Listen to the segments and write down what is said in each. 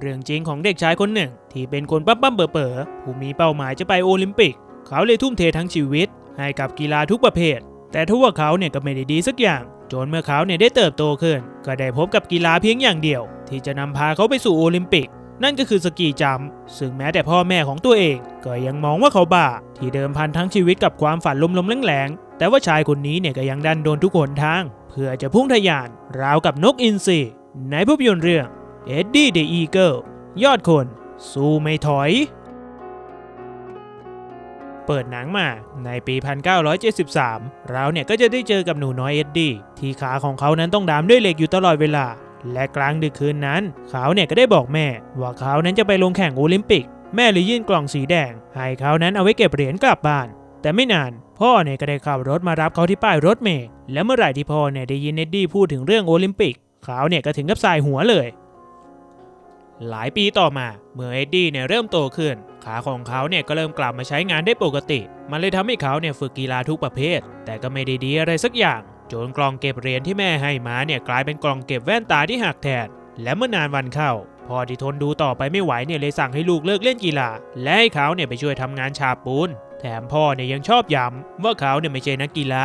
เรื่องจริงของเด็กชายคนหนึ่ง ที่เป็นคนปั๊มปั๊มเป๋อเป๋อผู้มีเป้าหมายจะไปโอลิมปิก เขาเลยทุ่มเททั้งชีวิต ให้กับกีฬาทุกประเภท แต่ทว่าเขาเนี่ยก็ไม่ได้ดีสักอย่าง จนเมื่อเขาเนี่ยได้เติบโตขึ้น ก็ได้พบกับกีฬาเพียงอย่างเดียว ที่จะนำพาเขาไปสู่โอลิมปิก นั่นก็คือสกีจัมป์ซึ่งแม้แต่พ่อแม่ของตัวเอง ก็ยังมองว่าเขาบ้า ที่เดิมพันทั้งชีวิตกับความฝันลมๆแรงๆแต่ว่าชายคนนี้เนี่ยก็ยังดันโดนทุกหนทาง เพื่อจะพุ่งทะยานราวกับนกอินทรีในภาพยนตร์เรื่อง เอ็ดดี้เดอะอีเกิลยอดคน สู้ไม่ถอย เปิดหนังมาในปี 1973 เราเนี่ยก็จะได้เจอกับหนูน้อยเอ็ดดี้ที่ขาของเขานั้นต้องดามด้วยเหล็กอยู่ตลอดเวลา และกลางดึกคืนนั้น เขาเนี่ยก็ได้บอกแม่ ว่าเขานั้นจะไปลงแข่งโอลิมปิก แม่เลยยื่นกล่องสีแดง ให้เขานั้นเอาไว้เก็บเหรียญกลับบ้าน แต่ไม่นานพ่อเนี่ยก็ได้ขับรถมารับเขาที่ป้ายรถเมล์และเมื่อไหร่ที่พ่อเนี่ยได้ยินเอ็ดดี้พูดถึงเรื่องโอลิมปิก เขาเนี่ยก็ถึงกับสายหัวเลย หลายปีต่อมาเมื่อเอ็ดดี้เนี่ยเริ่มโตขึ้น ขาของเขาเนี่ยก็เริ่มกลับมาใช้งานได้ปกติ มันเลยทำให้เขาเนี่ยฝึกกีฬาทุกประเภท แต่ก็ไม่ได้ดีอะไรสักอย่างจนกล่องเก็บเหรียญที่แม่ให้มาเนี่ยกลายเป็นกล่องเก็บแว่นตาที่หักแทนและเมื่อนานวันเข้าพ่อที่ทนดูต่อไปไม่ไหวเนี่ยเลยสั่งให้ลูกเลิกเล่นกีฬา และให้เขาเนี่ยไปช่วยทำงานฉาบปูนแถมพ่อเนี่ยยังชอบย้ำว่าเขาเนี่ยไม่ใช่นักกีฬา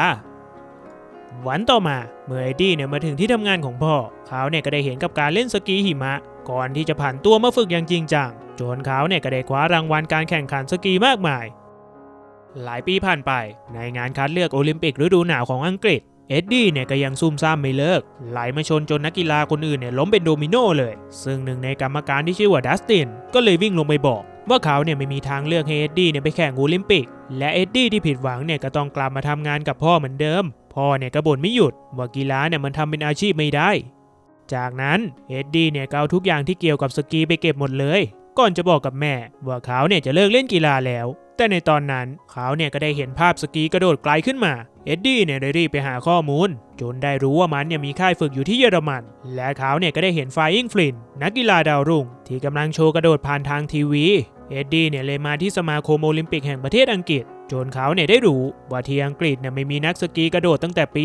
วันต่อมาเมื่อเอ็ดดี้เนี่ยมาถึงที่ทำงานของพ่อเขาเนี่ยก็ได้เห็นกับการเล่นสกีหิมะ ก่อนที่จะผ่านตัวมาฝึกอย่างจริงจังจนเขาเนี่ยก็ได้คว้ารางวัลการแข่งขันสกีมากมาย หลายปีผ่านไป ในงานคัดเลือกโอลิมปิกฤดูหนาวของอังกฤษ เอ็ดดี้เนี่ยก็ยังซุ่มซ่ามไม่เลิก ไหลมาชนจนนักกีฬาคนอื่นเนี่ยล้มเป็นโดมิโนเลย ซึ่งหนึ่งในกรรมการที่ชื่อว่าดัสติน ก็เลยวิ่งลงไปบอก ว่าเขาเนี่ยไม่มีทางเลือกให้เอ็ดดี้เนี่ยไปแข่งโอลิมปิก และเอ็ดดี้ที่ผิดหวังเนี่ยก็ต้องกลับมาทำงานกับพ่อเหมือนเดิม พ่อเนี่ยก็บ่นไม่หยุดว่ากีฬาเนี่ยมันทำเป็นอาชีพไม่ได้ จากนั้นเอ็ดดี้เนี่ยก็เอาทุกอย่างที่เกี่ยวกับสกีไปเก็บหมดเลย ก่อนจะบอกกับแม่ว่าเขาเนี่ยจะเลิกเล่นกีฬาแล้ว แต่ในตอนนั้นเขาเนี่ยก็ได้เห็นภาพสกีกระโดดไกลขึ้นมา เอ็ดดี้เนี่ยได้รีบไปหาข้อมูล จนได้รู้ว่ามันเนี่ยมีค่ายฝึกอยู่ที่เยอรมัน และเขาเนี่ยก็ได้เห็นไฟอิงฟลินนักกีฬาดาวรุ่ง ที่กำลังโชว์กระโดดผ่านทางทีวี เอ็ดดี้เนี่ยเลยมาที่สมาคมโอลิมปิกแห่งประเทศอังกฤษ จนเขาเนี่ยได้รู้ว่าที่อังกฤษเนี่ยไม่มีนักสกีกระโดดตั้งแต่ปี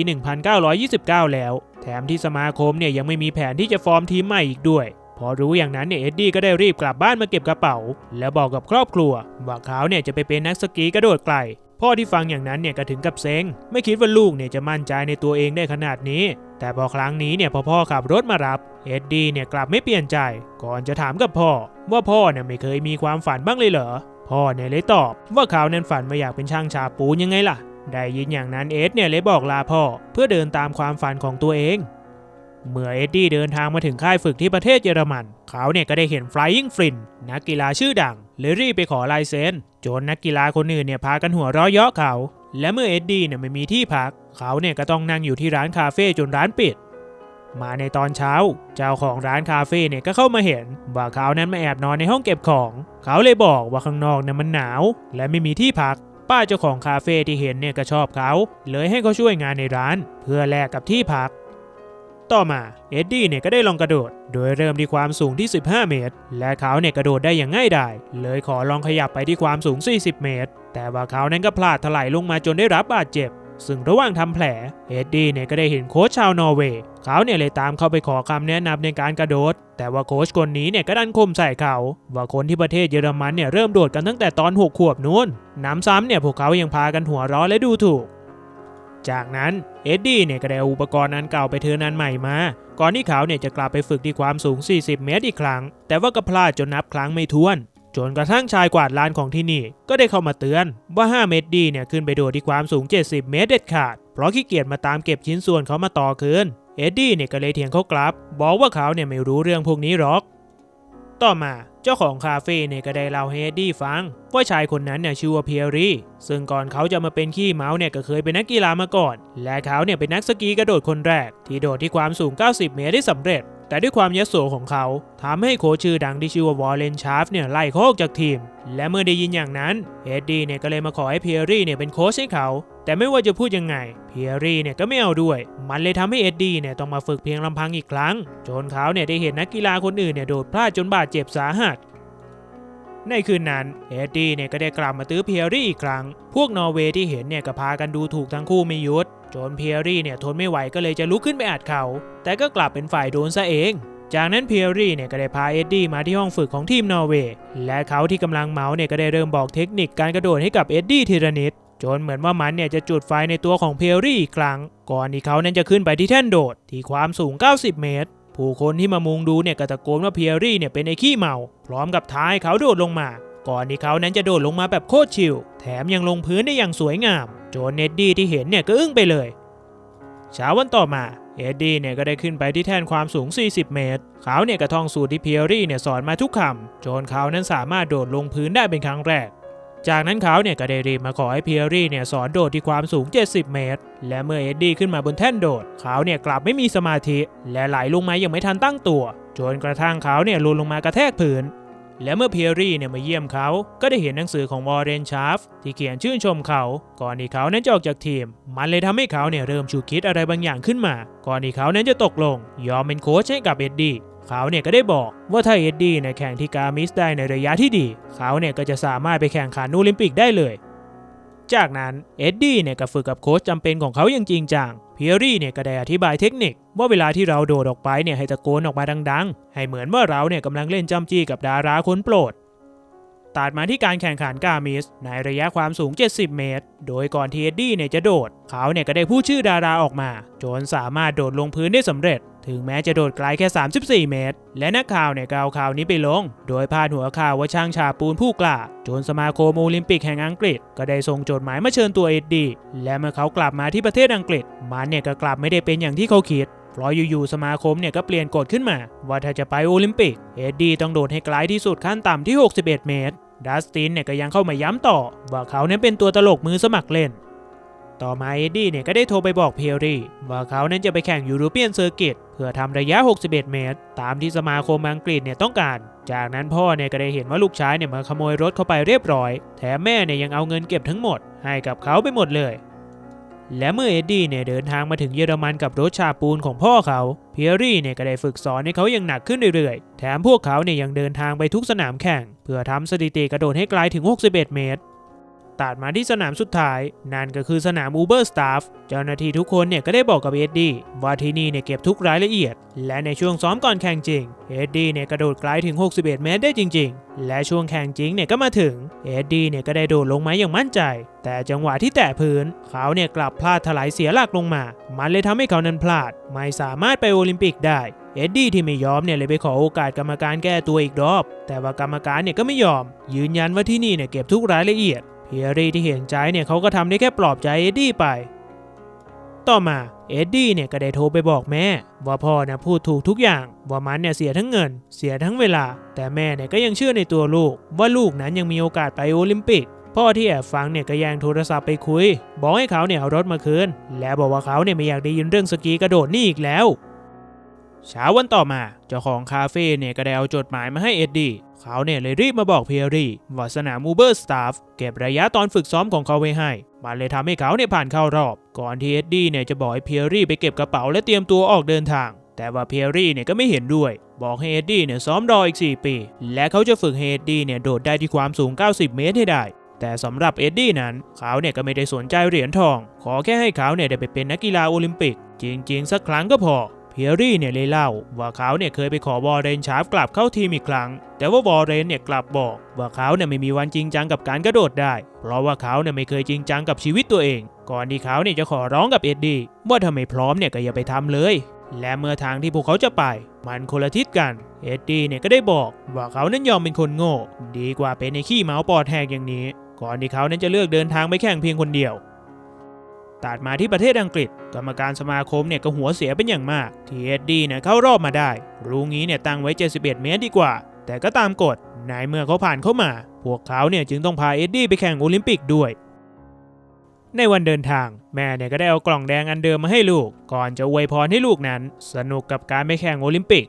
1929 แล้ว แถมที่สมาคมเนี่ยยังไม่มีแผนที่จะฟอร์มทีมใหม่อีกด้วย พอรู้อย่างนั้นเนี่ยเอ็ดดี้ก็ได้รีบกลับบ้านมาเก็บกระเป๋า แล้วบอกกับครอบครัว ว่าเขาเนี่ยจะไปเป็นนักสกีกระโดดไกลพ่อที่ฟังอย่างนั้นเนี่ยก็ถึงกับเซ็ง ไม่คิดว่าลูกเนี่ยจะมั่นใจในตัวเองได้ขนาดนี้ แต่พอครั้งนี้เนี่ยพอพ่อขับรถมารับเอ็ดดี้เนี่ยกลับไม่เปลี่ยนใจ ก่อนจะถามกับพ่อ ว่าพ่อเนี่ยไม่เคยมีความฝันบ้างเลยเหรอ พ่อเนี่ยเลยตอบว่าเขานั้นฝันมาอยากเป็นช่างฉาบปูนยังไงล่ะ ได้ยินอย่างนั้นเอ็ดเนี่ยเลยบอกลาพ่อเพื่อเดินตามความฝันของตัวเอง เมื่อเอ็ดดี้เดินทางมาถึงค่ายฝึกที่ประเทศเยอรมัน เขาเนี่ยก็ได้เห็น Flying f l i n นักกีฬาชื่อดังเลยรีบไปขอลายเซ็นจนนักกีฬาคนอื่นเนี่ยพากันหัวเราะเยาะเขา และเมื่อเอ็ดดี้เนี่ยไม่มีที่พัก เขาเนี่ยก็ต้องนั่งอยู่ที่ร้านคาเฟ่จนร้านปิด มาในตอนเช้า เจ้าของร้านคาเฟ่เนี่ยก็เข้ามาเห็นว่าเขานั้นมาแอบนอนในห้องเก็บของ เขาเลยบอกว่าข้างนอกเนี่ยมันหนาว และไม่มีที่พัก ป้าเจ้าของคาเฟ่ที่เห็นเนี่ยก็ชอบเขา เลยให้เขาช่วยงานในร้าน เพื่อแลกกับที่พัก ต่อมาเอ็ดดี้เนี่ยก็ได้ลองกระโดด โดยเริ่มที่ความสูงที่ 15 เมตร และเขาเนี่ยกระโดดได้อย่างง่ายดายเลยขอลองขยับไปที่ความสูง 40 เมตร แต่ว่าเขานั้นก็พลาดถลายลงมาจนได้รับบาดเจ็บ ซึ่งระหว่างทำแผลเอ็ดดี้เนี่ยก็ได้เห็นโค้ชชาวนอร์เวย์เขาเนี่ยเลยตามเข้าไปขอคำแนะนำในการกระโดด แต่ว่าโค้ชคนนี้เนี่ยก็ดันคมใส่เขา ว่าคนที่ประเทศเยอรมันเนี่ยเริ่มโดดกันตั้งแต่ตอน6ขวบนู้นน้ำซ้ำเนี่ยพวกเขายังพากันหัวเร้อและดูถูก จากนั้นเอ็ดดี้เนี่ยก็ได้อุปกรณ์อันเก่าไปเทินอันใหม่มา ก่อนที่เขาเนี่ยจะกลับไปฝึกที่ความสูง 40 เมตรอีกครั้ง แต่ว่าก็พลาดจนนับครั้งไม่ถ้วน จนกระทั่งชายกวาดลานของที่นี่ ก็ได้เข้ามาเตือนว่า 5 เมตรดีเนี่ยขึ้นไปโดดที่ความสูง 70 เมตรเด็ดขาด เพราะขี้เกียจมาตามเก็บชิ้นส่วนเขามาต่อคืน เอ็ดดี้เนี่ยก็เลยเถียงเขากลับ บอกว่าเขาเนี่ยไม่รู้เรื่องพวกนี้หรอก ต่อมาเจ้าของคาเฟ่เนี่ยก็ได้เล่าให้เอ็ดดี้ฟัง ว่าชายคนนั้นเนี่ยชื่อว่าเพียรีซึ่งก่อนเขาจะมาเป็นขี้เมาเนี่ยก็เคยเป็นนักกีฬามาก่อน และเขาเนี่ยเป็นนักสกีกระโดดคนแรก ที่โดดที่ความสูง 90 เมตรได้สำเร็จ แต่ด้วยความยโสของเขาทำให้โค้ชชื่อดังที่ชื่อว่าวอลเลนชาร์ฟเนี่ยไล่เขาออกจากทีม และเมื่อได้ยินอย่างนั้นเอ็ดดี้เนี่ยก็เลยมาขอให้เพียรีเนี่ยเป็นโค้ชให้เขา แต่ไม่ว่าจะพูดยังไงเพียรีเนี่ยก็ไม่เอาด้วย มันเลยทำให้เอ็ดดี้เนี่ยต้องมาฝึกเพียงลำพังอีกครั้ง จนเขาเนี่ยได้เห็นนักกีฬาคนอื่นเนี่ยโดดพลาดจนบาดเจ็บสาหัสในคืนนั้นเอ็ดดี้เนี่ยก็ได้กลับมาตื้อเพียรี่อีกครั้ง พวกนอร์เวย์ที่เห็นเนี่ยก็พากันดูถูกทั้งคู่ไม่ยุด จนเพียรี่เนี่ยทนไม่ไหวก็เลยจะลุกขึ้นไปอัดเขา แต่ก็กลับเป็นฝ่ายโดนซะเอง จากนั้นเพียรี่เนี่ยก็ได้พาเอ็ดดี้มาที่ห้องฝึกของทีมนอร์เวย์ และเขาที่กำลังเมาเนี่ยก็ได้เริ่มบอกเทคนิคการกระโดดให้กับเอ็ดดี้ทีละนิด จนเหมือนว่ามันเนี่ยจะจุดไฟในตัวของเพียรี่อีกครั้ง ก่อนที่เขานั้นจะขึ้นไปที่แท่นโดดที่ความสูง 90 เมตร ผู้คนที่มามุงดูเนี่ยก็ตะโกนว่าเพียรี่เนี่ยเป็นไอ้ขี้เมา พร้อมกับท้ายเขาโดดลงมา ก่อนที่เขานั้นจะโดดลงมาแบบโคตรชิลแถมยังลงพื้นได้อย่างสวยงาม โจนเน็ดดี้ที่เห็นเนี่ยก็อึ้งไปเลยเช้าวันต่อมาเอ็ดดี้เนี่ยก็ได้ขึ้นไปที่แท่นความสูง 40 เมตร เขาเนี่ยก็ท่องสูตรที่เพียรี่เนี่ยสอนมาทุกคำจนเขานั้นสามารถโดดลงพื้นได้เป็นครั้งแรก จากนั้นเขาเนี่ยก็ได้รีบมาขอให้เพียรี่เนี่ยสอนโดดที่ความสูง 70 เมตร และเมื่อเอ็ดดี้ขึ้นมาบนแท่นโดด เขาเนี่ยกลับไม่มีสมาธิ และไหลลงมายังไม่ทันตั้งตัว จนกระทั่งเขาเนี่ยลุนลงมากระแทกพื้น และเมื่อเพียรี่เนี่ยมาเยี่ยมเขา ก็ได้เห็นหนังสือของวอร์เรนชาร์ฟที่เขียนชื่นชมเขา ก่อนที่เขานั้นจะออกจากทีม มันเลยทำให้เขาเนี่ยเริ่มชูคิดอะไรบางอย่างขึ้นมา ก่อนที่เขานั้นจะตกลง ยอมเป็นโค้ชให้กับเอ็ดดี้เขาเนี่ยก็ได้บอกว่าถ้าเอ็ดดี้เนี่ยแข่งที่กามิสได้ในระยะที่ดี เขาเนี่ยก็จะสามารถไปแข่งขันโอลิมปิกได้เลย จากนั้นเอ็ดดี้เนี่ยก็ฝึกกับโค้ชจำเป็นของเขาอย่างจริงจังเพียรี่เนี่ยก็ได้อธิบายเทคนิค ว่าเวลาที่เราโดดออกไปเนี่ยให้ตะโกนออกมาดังๆ ให้เหมือนว่าเราเนี่ยกำลังเล่นจำจี้กับดาราคนโปรดตัดมาที่การแข่งขันกามิส ในระยะความสูง 70 เมตร โดยก่อนที่เอ็ดดี้เนี่ยจะโดด เขาเนี่ยก็ได้พูดชื่อดาราออกมา จนสามารถโดดลงพื้นได้สำเร็จ ถึงแม้จะโดดไกลแค่ 34 เมตร และนักข่าวเนี่ยก็เอาข่าวนี้ไปลง โดยพาดหัวข่าวว่าช่างชาปูนผู้กล้าจนสมาคมโอลิมปิกแห่งอังกฤษ ก็ได้ส่งจดหมายมาเชิญตัวเอ็ดดี้และเมื่อเขากลับมาที่ประเทศอังกฤษ มันเนี่ยก็กลับไม่ได้เป็นอย่างที่เขาคิดเพราะอยู่ๆสมาคมเนี่ยก็เปลี่ยนกฎขึ้นมา ว่าถ้าจะไปโอลิมปิก เอ็ดดี้ต้องโดดให้ไกลที่สุดขั้นต่ำที่ 61 เมตร ดัสตินเนี่ยก็ยังเข้ามาย้ำต่อ ว่าเขาเนั้นเป็นตัวตลกมือสมัครเล่น ต่อมาเอ็ดดี้เนี่ยก็ได้โทรไปบอกเพียรี่ว่าเขานั้นจะไปแข่งยูโรเปียนเซอร์กิตเพื่อทำระยะ 61 เมตร ตามที่สมาคมอังกฤษเนี่ยต้องการ จากนั้นพ่อเนี่ยก็ได้เห็นว่าลูกชายเนี่ยมาขโมยรถเข้าไปเรียบร้อย แถมแม่เนี่ยยังเอาเงินเก็บทั้งหมด ให้กับเขาไปหมดเลย และเมื่อเอ็ดดี้เนี่ยเดินทางมาถึงเยอรมันกับรถชาปูนของพ่อเขาเพียรี่เนี่ยก็ได้ฝึกสอนให้เขาอย่างหนักขึ้นเรื่อยๆ แถมพวกเขาเนี่ยยังเดินทางไปทุกสนามแข่ง เพื่อทำสถิติกระโดดให้ไกลถึง 61 เมตร ตัดมาที่สนามสุดท้าย นั่นก็คือสนามอูเบอร์สตาฟเจ้าหน้าที่ทุกคนเนี่ยก็ได้บอกกับเอ็ดดี้ว่าที่นี่เนี่ยเก็บทุกรายละเอียด และในช่วงซ้อมก่อนแข่งจริง เอ็ดดี้เนี่ยกระโดดไกลถึง 61 เมตรได้จริง ๆ และช่วงแข่งจริงเนี่ยก็มาถึง เอ็ดดี้เนี่ยก็ได้โดดลงมาอย่างมั่นใจ แต่จังหวะที่แตะพื้น เขาเนี่ยกลับพลาดถลายเสียหลักลงมา มันเลยทำให้เขานั้นพลาด ไม่สามารถไปโอลิมปิกได้เอ็ดดี้ที่ไม่ยอมเนี่ยเลยไปขอโอกาสกรรมการแก้ตัวอีกรอบ แต่ว่ากรรมการเนี่ยก็ไม่ยอม ยืนยันว่าที่นี่เนี่ยเก็บทุกรายละเอียด เพียรี่ที่เห็นใจเนี่ยเขาก็ทำได้แค่ปลอบใจเอ็ดดี้ไป ต่อมาเอ็ดดี้เนี่ยก็ได้โทรไปบอกแม่ ว่าพ่อเนี่ยพูดถูกทุกอย่าง ว่ามันเนี่ยเสียทั้งเงิน เสียทั้งเวลา แต่แม่เนี่ยก็ยังเชื่อในตัวลูก ว่าลูกนั้นยังมีโอกาสไปโอลิมปิก พ่อที่แอบฟังเนี่ยก็แย่งโทรศัพท์ไปคุย บอกให้เขาเนี่ยเอารถมาคืน และบอกว่าเขาเนี่ยไม่อยากได้ยินเรื่องสกีกระโดดนี่อีกแล้วเช้าวันต่อมาเจ้าของคาเฟ่เนี่ยก็ได้เอาจดหมายมาให้เอ็ดดี้ เขาเนี่ยเลยรีบมาบอกเพียรี่ว่าสนามอูเบอร์สตาฟเก็บระยะตอนฝึกซ้อมของเขาไว้ให้ มันเลยทำให้เขาเนี่ยผ่านเข้ารอบ ก่อนที่เอ็ดดี้เนี่ยจะบอกให้เพียรี่ไปเก็บกระเป๋าและเตรียมตัวออกเดินทาง แต่ว่าเพียรี่เนี่ยก็ไม่เห็นด้วย บอกให้เอ็ดดี้เนี่ยซ้อมรออีก 4 ปี และเขาจะฝึกให้เอ็ดดี้เนี่ยโดดได้ที่ความสูง 90 เมตรให้ได้แต่สำหรับเอ็ดดี้นั้น เขาเนี่ยก็ไม่ได้สนใจเหรียญทอง ขอแค่ให้เขาเนี่ยได้ไปเป็นนักกีฬาโอลิมปิก จริง ๆ สักครั้งก็พอ เพียรี่เนี่ยเลยเล่า ว่าเขาเนี่ยเคยไปขอวอร์เรนชาร์ฟกลับเข้าทีมอีกครั้ง แต่ว่าวอร์เรนเนี่ยกลับบอก ว่าเขาเนี่ยไม่มีวันจริงจังกับการกระโดดได้ เพราะว่าเขาเนี่ยไม่เคยจริงจังกับชีวิตตัวเอง ก่อนที่เขาเนี่ยจะขอร้องกับเอ็ดดี้ว่าถ้าไมพร้อมเนี่ยก็อย่าไปทำเลย และเมื่อทางที่พวกเขาจะไป มันคนละทิศกัน เอ็ดดี้เนี่ยก็ได้บอกว่าเขานั้นยอมเป็นคนโง่ ดีกว่าเป็นในขี้เมาปอดแหกอย่างนี้ ก่อนที่เขานั้นจะเลือกเดินทางไปแข่งเพียงคนเดียว ตัดมาที่ประเทศอังกฤษ กรรมการสมาคมเนี่ยก็หัวเสียเป็นอย่างมาก ที่เอ็ดดี้เนี่ยเข้ารอบมาได้ รู้งี้เนี่ยตั้งไว้ 71 เมตรดีกว่า แต่ก็ตามกฎในเมื่อเขาผ่านเข้ามา พวกเขาเนี่ยจึงต้องพาเอ็ดดี้ไปแข่งโอลิมปิกด้วยในวันเดินทางแม่เนี่ยก็ได้เอากล่องแดงอันเดิมมาให้ลูก ก่อนจะอวยพรให้ลูกนั้น สนุกกับการไปแข่งโอลิมปิก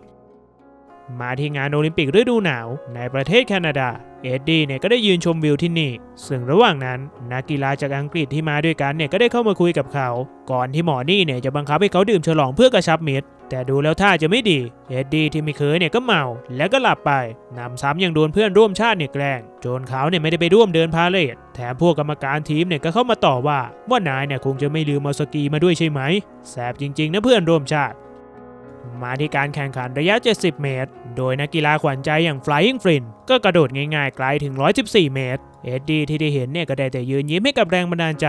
มาที่งานโอลิมปิกฤดูหนาว ในประเทศแคนาดา เอ็ดดี้เนี่ยก็ได้ยืนชมวิวที่นี่ ซึ่งระหว่างนั้นนักกีฬาจากอังกฤษที่มาด้วยกันเนี่ยก็ได้เข้ามาคุยกับเขา ก่อนที่หมอนี่เนี่ยจะบังคับให้เขาดื่มฉลองเพื่อกระชับมิตร แต่ดูแล้วท่าจะไม่ดี เอ็ดดี้ที่ไม่เคยเนี่ยก็เมาแล้วก็หลับไปนำซ้ำยังโดนเพื่อนร่วมชาติเนี่ยแกล้งจนเขาเนี่ยไม่ได้ไปร่วมเดินพาเลทแถมพวกกรรมการทีมเนี่ยก็เข้ามาต่อว่าว่านายเนี่ยคงจะไม่ลืมเอาสกีมาด้วยใช่ไหมแสบจริงๆนะเพื่อนร่วมชาติ มาที่การแข่งขันระยะ 70 เมตร โดยนักกีฬาขวัญใจอย่าง Flying f r i n ก็กระโดดง่ายๆไกลถึง 114 เมตร เอ็ดดี้ที่ได้เห็นเนี่ยก็ได้แต่ยืนยิ้มให้กับแรงบันดาลใจ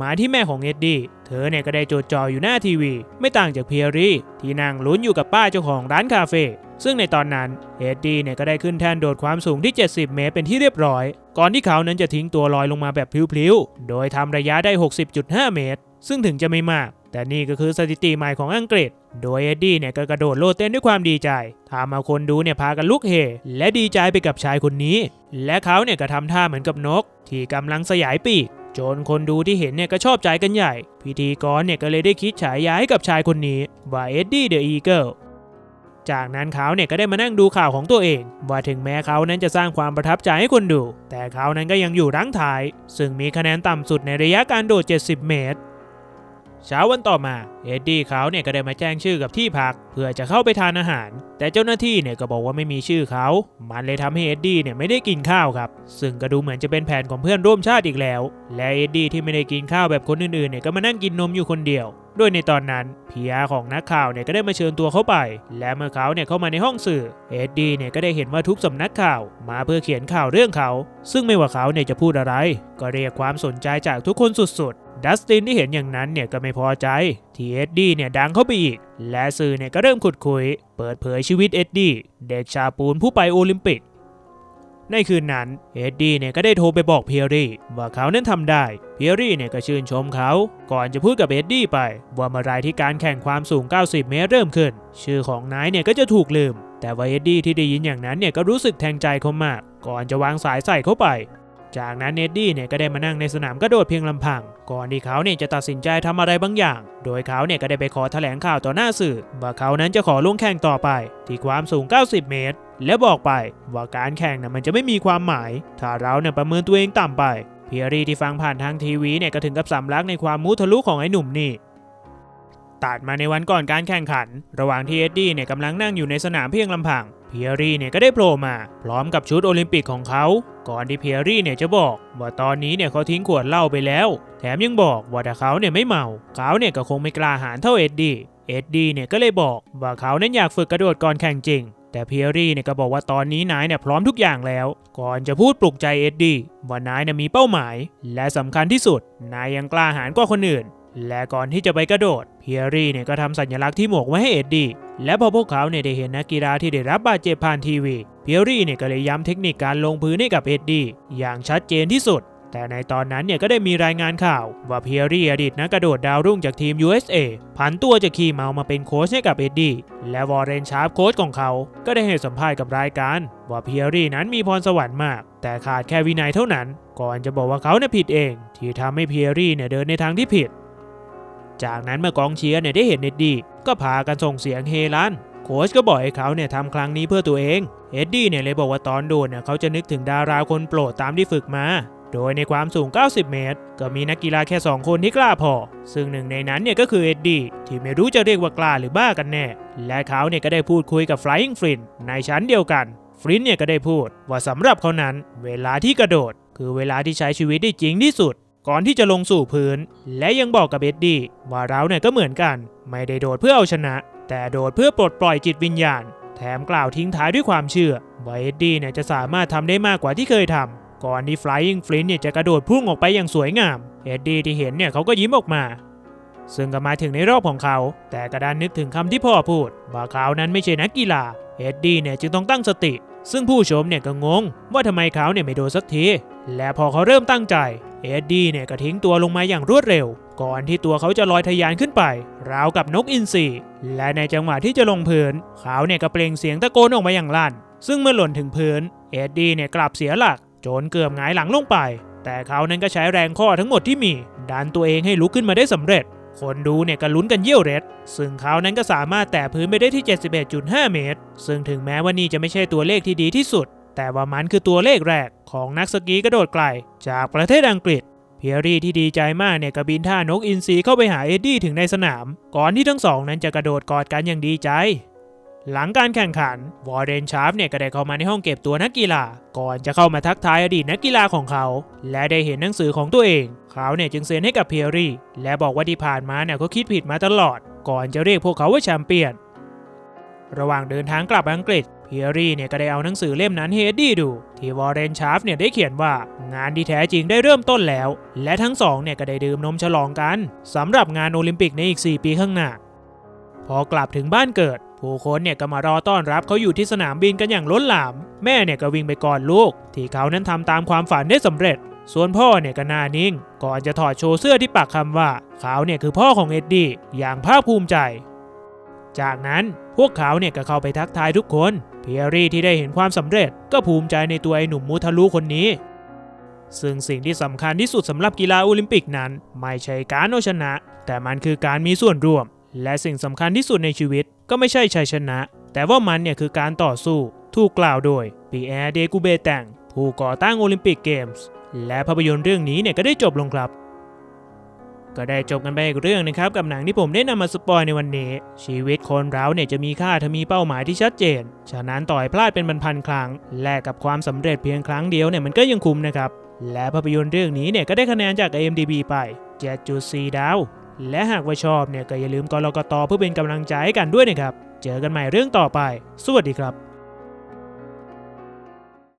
มาที่แม่ของเอ็ดดี้ เธอเนี่ยก็ได้จดจ่ออยู่หน้าทีวี ไม่ต่างจากเพียรี่ที่นั่งลุ้นอยู่กับป้าเจ้าของร้านคาเฟ่ซึ่งในตอนนั้นเอ็ดดี้เนี่ยก็ได้ขึ้นแท่นโดดความสูงที่ 70 เมตรเป็นที่เรียบร้อย ก่อนที่เขานั้นจะทิ้งตัวลอยลงมาแบบพลิ้วๆ โดยทำระยะได้ 60.5 เมตร ซึ่งถึงจะไม่มาก แต่นี่ก็คือสถิติใหม่ของอังกฤษ โดยเอ็ดดี้เนี่ยก็กระโดดโลดเต้นด้วยความดีใจทำเอาคนดูเนี่ยพากันลุกเฮ และดีใจไปกับชายคนนี้ และเขาเนี่ยก็ทำท่าเหมือนกับนก ที่กำลังสยายปีกจนคนดูที่เห็นเนี่ยก็ชอบใจกันใหญ่ พิธีกรเนี่ยก็เลยได้คิดฉายาให้กับชายคนนี้ว่าเอ็ดดี้เดอะอีเกิลจากนั้นเขาเนี่ยก็ได้มานั่งดูข่าวของตัวเอง ว่าถึงแม้เขานั้นจะสร้างความประทับใจให้คนดู แต่เขานั้นก็ยังอยู่รั้งท้าย ซึ่งมีคะแนนต่ำสุดในระยะการโดด 70 เมตร เช้าวันต่อมาเอ็ดดี้เขาเนี่ยก็ได้มาแจ้งชื่อกับที่พัก เพื่อจะเข้าไปทานอาหาร แต่เจ้าหน้าที่เนี่ยก็บอกว่าไม่มีชื่อเขา มันเลยทำให้เอ็ดดี้เนี่ยไม่ได้กินข้าวครับ ซึ่งก็ดูเหมือนจะเป็นแผนของเพื่อนร่วมชาติอีกแล้ว และเอ็ดดี้ที่ไม่ได้กินข้าวแบบคนอื่นๆเนี่ยก็มานั่งกินนมอยู่คนเดียว โดยในตอนนั้นพีอาของนักข่าวเนี่ยก็ได้มาเชิญตัวเขาไป และเมื่อเขาเนี่ยเข้ามาในห้องสื่อเอ็ดดี้เนี่ยก็ได้เห็นว่าทุกสำนักข่าวมาเพื่อเขียนข่าวเรื่องเขา ซึ่งไม่ว่าเขาเนี่ยจะพูดอะไร ก็เรียกความสนใจจากทุกคนสุดๆ ดัสตินที่เห็นอย่างนั้นเนี่ยก็ไม่พอใจที่เอ็ดดี้เนี่ยดังเข้าไปอีก และสื่อเนี่ยก็เริ่มขุดคุย เปิดเผยชีวิตเอ็ดดี้เด็กชาวปูนผู้ไปโอลิมปิก ในคืนนั้นเอ็ดดี้เนี่ยก็ได้โทรไปบอกเพียรี่ว่าเขานั้นทำได้เพียรี่เนี่ยก็ชื่นชมเขา ก่อนจะพูดกับเอ็ดดี้ไป ว่าเมื่อไรที่การแข่งความสูง 90 เมตรเริ่มขึ้น ชื่อของนายเนี่ยก็จะถูกลืม แต่ว่าเอ็ดดี้ที่ได้ยินอย่างนั้นเนี่ยก็รู้สึกแทงใจเขามาก ก่อนจะวางสายใส่เข้าไป จากนั้นเอ็ดดี้เนี่ยก็ได้มานั่งในสนามกระโดดเพียงลำพัง ก่อนที่เขาเนี่ยจะตัดสินใจทำอะไรบางอย่าง โดยเขาเนี่ยก็ได้ไปขอแถลงข่าวต่อหน้าสื่อ ว่าเขานั้นจะขอลงแข่งต่อไป ที่ความสูง 90 เมตร และบอกไปว่าการแข่งน่ะมันจะไม่มีความหมาย ถ้าเราเนี่ยประเมินตัวเองต่ำไปเพียรีที่ฟังผ่านทางทีวีเนี่ยก็ถึงกับสำลักในความมุทะลุของไอ้หนุ่มนี่ตัดมาในวันก่อนการแข่งขัน ระหว่างที่เอ็ดดี้เนี่ยกำลังนั่งอยู่ในสนามเพียงลำพัง เพียรี่เนี่ยก็ได้โผล่มา พร้อมกับชุดโอลิมปิกของเขา ก่อนที่เพียรี่เนี่ยจะบอกว่าตอนนี้เนี่ยเขาทิ้งขวดเหล้าไปแล้ว แถมยังบอกว่าถ้าเขาเนี่ยไม่เมา เขาเนี่ยก็คงไม่กล้าหาญเท่าเอ็ดดี้เอ็ดดี้เนี่ยก็เลยบอกว่าเขานั้นอยากฝึกกระโดดก่อนแข่งจริง แต่เพียรี่เนี่ยก็บอกว่าตอนนี้นายเนี่ยพร้อมทุกอย่างแล้ว ก่อนจะพูดปลุกใจเอ็ดดี้ว่านายเนี่ยมีเป้าหมาย และสำคัญที่สุด นายยังกล้าหาญกว่าคนอื่น และก่อนที่จะไปกระโดด เพียรี่เนี่ยก็ทำสัญลักษณ์ที่หมวกไว้ให้เอ็ดดี้และพอพวกเขาเนี่ยได้เห็นนักกีฬาที่ได้รับบาดเจ็บผ่านทีวี เพียรี่เนี่ยก็เลยย้ำเทคนิคการลงพื้นให้กับเอ็ดดี้อย่างชัดเจนที่สุด แต่ในตอนนั้นเนี่ยก็ได้มีรายงานข่าว ว่าเพียรี่อดีตนักกระโดดดาวรุ่งจากทีม USA ผันตัวจากคีเมามาเป็นโค้ชให้กับเอ็ดดี้และวอร์เรนชาร์ปโค้ชของเขา ก็ได้ให้สัมภาษณ์กับรายการ ว่าเพียรี่นั้นมีพรสวรรค์มาก แต่ขาดแค่วินัยเท่านั้น ก่อนจะบอกว่าเขาเนี่ยผิดเอง ที่ทำให้เพียรี่เนี่ยเดินในทางที่ผิด จากนั้นเมื่อกองเชียร์เนี่ยได้เห็นเอ็ดดี้ก็พากันส่งเสียงเฮลันโค้ชก็บอกให้เขาเนี่ยทำครั้งนี้เพื่อตัวเอง เอ็ดดี้เนี่ยเลยบอกว่าตอนโดนเนี่ยเขาจะนึกถึงดาราคนโปรดตามที่ฝึกมา โดยในความสูง 90 เมตร ก็มีนักกีฬาแค่ 2 คนที่กล้าพอ ซึ่งหนึ่งในนั้นเนี่ยก็คือเอ็ดดี้ที่ไม่รู้จะเรียกว่ากล้าหรือบ้ากันแน่ และเขาเนี่ยก็ได้พูดคุยกับ Flying f r i n ในชั้นเดียวกัน ฟรินเนี่ยก็ได้พูดว่าสำหรับเขานั้น เวลาที่กระโดด คือเวลาที่ใช้ชีวิตได้จริงที่สุด ก่อนที่จะลงสู่พื้น และยังบอกกับเอ็ดดี้ว่าเราเนี่ยก็เหมือนกัน ไม่ได้โดดเพื่อเอาชนะ แต่โดดเพื่อปลดปล่อยจิตวิญญาณ แถมกล่าวทิ้งท้ายด้วยความเชื่อว่าเอ็ดดี้เนี่ยจะสามารถทำได้มากกว่าที่เคยทำก่อนที่ Flying Flint เนี่ยจะกระโดดพุ่งออกไปอย่างสวยงามเอ็ดดี้ที่เห็นเนี่ยเขาก็ยิ้มออกมา ซึ่งก็มาถึงในรอบของเขา แต่กระดานนึกถึงคำที่พ่อพูดว่าเขานั้นไม่ใช่นักกีฬาเอ็ดดี้เนี่ยจึงต้องตั้งสติซึ่งผู้ชมเนี่ยก็งงว่าทำไมเขาเนี่ยไม่โดนสักที และพอเขาเริ่มตั้งใจ เอ็ดดี้เนี่ยก็ทิ้งตัวลงมาอย่างรวดเร็ว ก่อนที่ตัวเขาจะลอยทะยานขึ้นไป ราวกับนกอินทรีและในจังหวะที่จะลงพื้นเขาเนี่ยก็เปล่งเสียงตะโกนออกมาอย่างลั่น ซึ่งเมื่อหล่นถึงพื้นเอ็ดดี้เนี่ยกลับเสียหลักจนเกือบหงายหลังลงไป แต่เขานั้นก็ใช้แรงข้อทั้งหมดที่มีดันตัวเองให้ลุกขึ้นมาได้สำเร็จ คนดูเนี่ยก็ลุ้นกันเยี่ยวเร็ด ซึ่งเขานั้นก็สามารถแตะพื้นไปได้ที่ 71.5 เมตร ซึ่งถึงแม้ว่านี่จะไม่ใช่ตัวเลขที่ดีที่สุด แต่ว่ามันคือตัวเลขแรกของนักสกีกระโดดไกล จากประเทศอังกฤษ เพียรี่ที่ดีใจมากเนี่ยก็บินท่านกอินทรีเข้าไปหาเอ็ดดี้ถึงในสนาม ก่อนที่ทั้งสองนั้นจะกระโดดกอดกันอย่างดีใจ หลังการแข่งขันวอร์เรนชาร์ฟเนี่ยก็ได้เข้ามาในห้องเก็บตัวนักกีฬา ก่อนจะเข้ามาทักทายอดีตนักกีฬาของเขา และได้เห็นหนังสือของตัวเอง เขาเนี่ยจึงเซ็นให้กับเพียรี่ และบอกว่าที่ผ่านมาเนี่ยเขาคิดผิดมาตลอด ก่อนจะเรียกพวกเขาว่าแชมเปี้ยน ระหว่างเดินทางกลับอังกฤษเพียรี่เนี่ยก็ได้เอาหนังสือเล่มนั้นให้เอ็ดดี้ดู ที่วอร์เรนชาร์ฟเนี่ยได้เขียนว่างานที่แท้จริงได้เริ่มต้นแล้ว และทั้งสองเนี่ยก็ได้ดื่มนมฉลองกันสำหรับงานโอลิมปิกในอีก 4 ปีข้างหน้า พอกลับถึงบ้านเกิด ผู้คนเนี่ยก็มารอต้อนรับเขาอยู่ที่สนามบินกันอย่างล้นหลาม แม่เนี่ยก็วิ่งไปกอดลูก ที่เขานั้นทำตามความฝันได้สำเร็จ ส่วนพ่อเนี่ยก็หน้านิ่ง ก่อนจะถอดโชว์เสื้อที่ปักคำว่าเขาเนี่ยคือพ่อของเอ็ดดี้อย่างภาคภูมิใจ จากนั้นพวกเขาเนี่ยก็เข้าไปทักทายทุกคนเพียรี่ที่ได้เห็นความสำเร็จ ก็ภูมิใจในตัวไอ้หนุ่มมูทะลุคนนี้ ซึ่งสิ่งที่สำคัญที่สุดสำหรับกีฬาโอลิมปิกนั้น ไม่ใช่การเอาชนะ แต่มันคือการมีส่วนร่วม และสิ่งสำคัญที่สุดในชีวิต ก็ไม่ใช่ชัยชนะ แต่ว่ามันเนี่ยคือการต่อสู้ ถูกกล่าวโดยปีแอร์เดกูเบแตงผู้ก่อตั้งโอลิมปิกเกมส์และภาพยนตร์เรื่องนี้เนี่ยก็ได้จบลงครับ ก็ได้จบกันไปอีกเรื่องนะครับ กับหนังที่ผมได้นำมาสปอยในวันนี้ ชีวิตคนเราเนี่ยจะมีค่าถ้ามีเป้าหมายที่ชัดเจน ฉะนั้นต่อยพลาดเป็นพันๆครั้ง แลกกับความสำเร็จเพียงครั้งเดียวเนี่ยมันก็ยังคุ้มนะครับ และภาพยนตร์เรื่องนี้เนี่ยก็ได้คะแนนจาก IMDb ไป 7.4 ดาว และหากว่าชอบเนี่ยก็อย่าลืมกดลกตเพื่อเป็นกำลังใจให้กันด้วยนะครับ เจอกันใหม่เรื่องต่อไป สวัสดีครับ